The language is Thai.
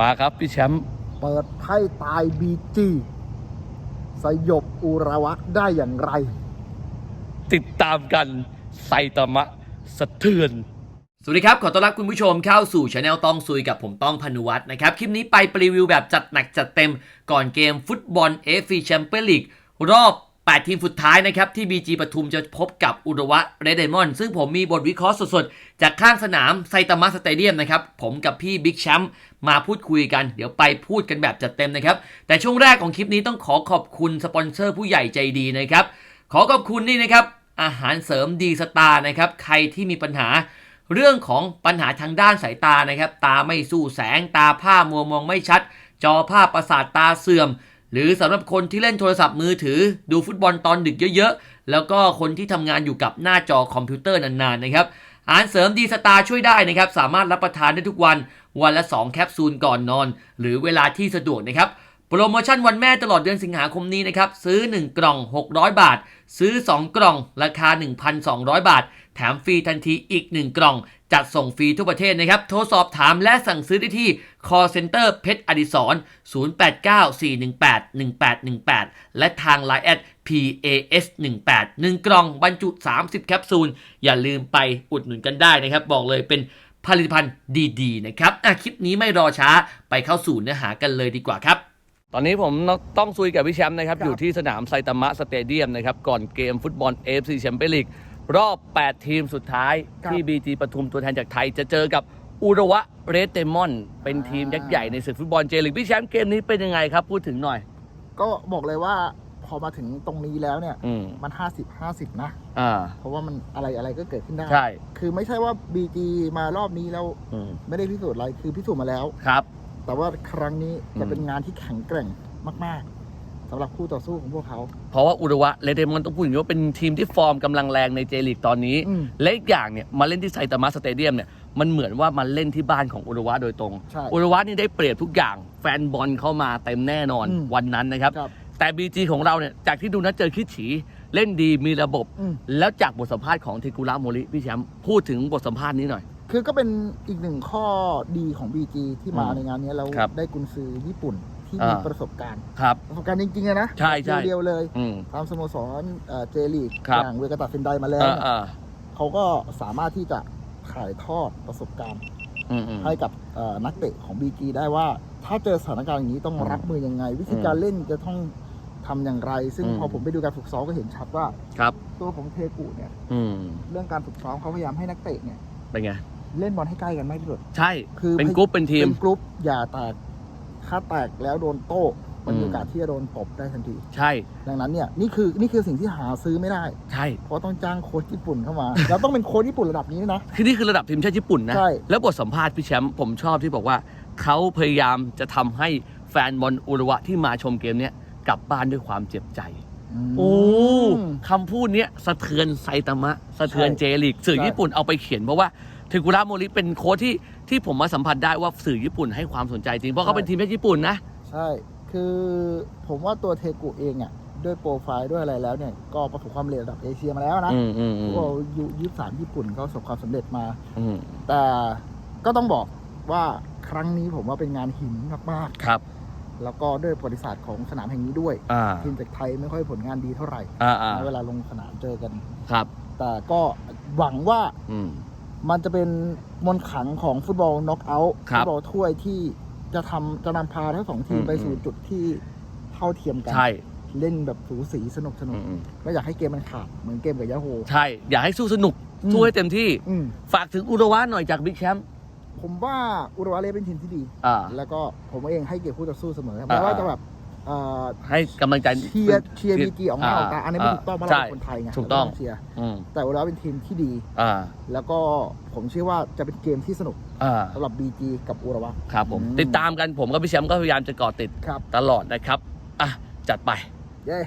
มาครับพี่แชมป์เปิดไพ่ตายบีจีสยบอุระวะได้อย่างไร ติดตามกันไซตามะสะเทือน สวัสดีครับ ขอต้อนรับคุณผู้ชมเข้าสู่ช anel ต้องซุยกับผมต้องพนุวัฒน์นะครับ คลิปนี้ไปรีวิวแบบจัดหนักจัดเต็มก่อนเกมฟุตบอลเอฟ c ีแชมเปี้ยนลีกรอบ 8 ทีมสุดท้ายนะครับ ที่ BG ปทุมจะพบกับอุดวะเรดเดมอนซึ่งผมมีบทวิเคราะห์สดๆ จากข้างสนามไซตามะสเตเดียมนะครับ ผมกับพี่บิ๊กแชมป์มาพูดคุยกัน เดี๋ยวไปพูดกันแบบจัดเต็มนะครับ แต่ช่วงแรกของคลิปนี้ต้องขอขอบคุณสปอนเซอร์ผู้ใหญ่ใจดีนะครับ ขอขอบคุณนี่นะครับ อาหารเสริมดีสตาร์นะครับ ใครที่มีปัญหาเรื่องของปัญหาทางด้านสายตานะครับ ตาไม่สู้แสง ตาผ้ามัวมองไม่ชัด จอภาพประสาทตาเสื่อม หรือสำหรับคนที่เล่นโทรศัพท์มือถือ ดูฟุตบอลตอนดึกเยอะๆ แล้วก็คนที่ทำงานอยู่กับหน้าจอคอมพิวเตอร์นานๆนะครับอาหารเสริมดีสตาร์ช่วยได้นะครับ สามารถรับประทานได้ทุกวันวันละ 2 แคปซูลก่อนนอน หรือเวลาที่สะดวกนะครับโปรโมชั่นวันแม่ตลอดเดือนสิงหาคมนี้นะครับ ซื้อ 1 กล่อง 600 บาท ซื้อ 2 กล่อง ราคา 1,200 บาท แถมฟรีทันทีอีก 1 กล่อง จัดส่งฟรีทั่วประเทศนะครับ โทรสอบถามและสั่งซื้อได้ที่ call center เพชรอดิศร0894181818 และทาง Line แอด PAS 18 1 กล่องบรรจุ 30 แคปซูล อย่าลืมไปอุดหนุนกันได้นะครับ บอกเลยเป็นผลิตภัณฑ์ดีๆ นะครับอะคลิปนี้ไม่รอช้าไปเข้าสู่เนื้อหากันเลยดีกว่าครับ ตอนนี้ผมต้องซุยกับพี่แชมป์นะครับครับอยู่ที่สนามไซตามะสเตเดียมนะครับ ก่อนเกมฟุตบอล AFC แชมเปี้ยนลีกรอบ 8 ทีมสุดท้าย ที่ BG ปทุมตัวแทนจากไทยจะเจอกับ อุระวะเรดเดมอน เป็นทีมยักษ์ใหญ่ในศึกฟุตบอลเจลีกพี่แชมป์เกมนี้เป็นยังไงครับ พูดถึงหน่อย ก็บอกเลยว่าพอมาถึงตรงนี้แล้วเนี่ย อืมมัน50 50นะ อ่า เพราะว่ามันอะไรอะไรก็เกิดขึ้นได้ ใช่ คือไม่ใช่ว่าบีจีมารอบนี้แล้วอืมไม่ได้พิสูจน์อะไร คือพิสูจน์มาแล้ว ครับ แต่ว่าครั้งนี้จะอืมเป็นงานที่แข็งแกร่งมากๆ สำหรับคู่ต่อสู้ของพวกเขา เพราะว่าอุระวะเรดเดมอนต้องพูดอย่างนี้ว่าเป็นทีมที่ฟอร์มกำลังแรงในเจลีกตอนนี้ อืมและอีกอย่างเนี่ยมาเล่นที่ไซตามะสเตเดียมเนี่ยมันเหมือนว่ามันเล่นที่บ้านของอุระวะโดยตรง ใช่อุระวะนี่ได้เปรียบทุกอย่าง แฟนบอลเข้ามาเต็มแน่นอนอืม วันนั้นนะครับ ครับ แต่ BG ของเราเนี่ยจากที่ดูนัดเจอคิดฉีเล่นดีมีระบบ อืม แล้วจากบทสัมภาษณ์ของเทกุระโมริพี่แชมป์พูดถึงบทสัมภาษณ์นี้หน่อย คือก็เป็นอีกหนึ่งข้อดีของ BG ที่มาอืมในงานนี้แล้วครับ ได้กุนซือญี่ปุ่น ที่อ่ามีมีประสบการณ์ครับ ประสบการณ์จริงๆอะนะใช่ใช่ เดียวๆเลยอืมตามสโมสรเจลีกครับ อย่างเวกาตาเซนไดมาแล้ว อ่าเนี่ยอ่าเขาก็สามารถที่จะถ่ายทอดประสบการณ์ อืมอืม ให้กับเอ่อนักเตะของ BG ได้ว่า ถ้าเจอสถานการณ์อย่างนี้ต้องอืมรับมือยังไง วิธีอืมการเล่นจะต้องทำอย่างไร ซึ่งอืม พอผมไปดูการฝึกซ้อมก็เห็นชัดว่า ครับ ตัวของเทกุเนี่ยอืม เรื่องการฝึกซ้อมเขาพยายามให้นักเตะเนี่ยเป็นไง เล่นบอลให้ใกล้กันมากที่สุด ใช่ คือเป็นกรุ๊ปเป็นทีม เป็นกรุ๊ปอย่าแตก ถ้าแตกแล้วโดนโต้มันมีอืมโอกาสที่จะโดนตบได้ทันที ใช่ ดังนั้นเนี่ยนี่คือนี่คือสิ่งที่หาซื้อไม่ได้ ใช่ เพราะต้องจ้างโค้ชญี่ปุ่นเข้ามา แล้วต้องเป็นโค้ชญี่ปุ่นระดับนี้ด้วยนะ คือนี่คือระดับทีมชาติญี่ปุ่นนะ ใช่ แล้วบทสัมภาษณ์พี่แชมป์ผมชอบที่บอกว่า เขาพยายามจะทำให้แฟนบอลอุระวะที่มาชมเกมเนี้ยกลับบ้านด้วยความเจ็บใจมโอ้คำพูดเนี้ยสะเทือนไซตามะ สะเทือนใช่เจลีกสื่อใช่ญี่ปุ่นเอาไปเขียนเพราะว่า เทกุระโมริเป็นโค้ชที่ที่ผมมาสัมผัสได้ว่าสื่อญี่ปุ่นให้ความสนใจจริง เพราะเขาเป็นทีมชาติญี่ปุ่นนะ ใช่ คือผมว่าตัวเทกุเองอะด้วยโปรไฟล์ด้วยอะไรแล้วเนี่ย ก็ประสบความสำเร็จระดับเอเชียมาแล้วนะอืมอืมอืมก็ยูยี่สามญี่ปุ่นก็ประสบความสำเร็จมา อืมแต่ก็ต้องบอกว่าครั้งนี้ผมว่าเป็นงานหินมากครับ ๆ แล้วก็ด้วยประวัติศาสตร์ของสนามแห่งนี้ด้วย อ่า ทีมจากไทยไม่ค่อยผลงานดีเท่าไหร่อ่าอ่าในเวลาลงสนามเจอกัน ครับ แต่ก็หวังว่าอืม มันจะเป็นมนต์ขลังของฟุตบอลน็อกเอาท์ครัฟุบตบอลถ้วยที่จะทำจะนำพาทั้งสองทีมอืม ไปสู่จุดที่เท่าเทียมกัน ใช่เล่นแบบสูสีสนุกสนุอืกมอืมไม่อยากให้เกมมันขาดเหมือนเกมกับยาโฮใช่ อยากให้สู้สนุก อืม สู้ให้เต็มที่ อืมฝากถึงอุระวะหน่อยจากบิ๊กแชมป์ผมว่าอุรุกวัยเป็นทีมที่ดี อ่า แล้วก็ผมเองให้เกียรติคู่ต่อสู้เสมออ่าแม้ว่าจะแบบ เอ่อให้กำลังใจ เชียร์เชียร์บีจีออกมาอ่าออกตาอันนี้ไม่ถูกต้องเพราะเราใช่เป็นคนไทยไงถูกต้อง เราเชียร์อืมแต่อุรุกวัยเป็นทีมที่ดี อ่า แล้วก็ผมเชื่อว่าจะเป็นเกมที่สนุกอ่า สำหรับ BG กับอุรุกวัยครับผม อืม ติดตามกันผมกับพี่แชมป์ก็พยายามจะเกาะติดครับตลอดนะครับ อะ จัดไป เย้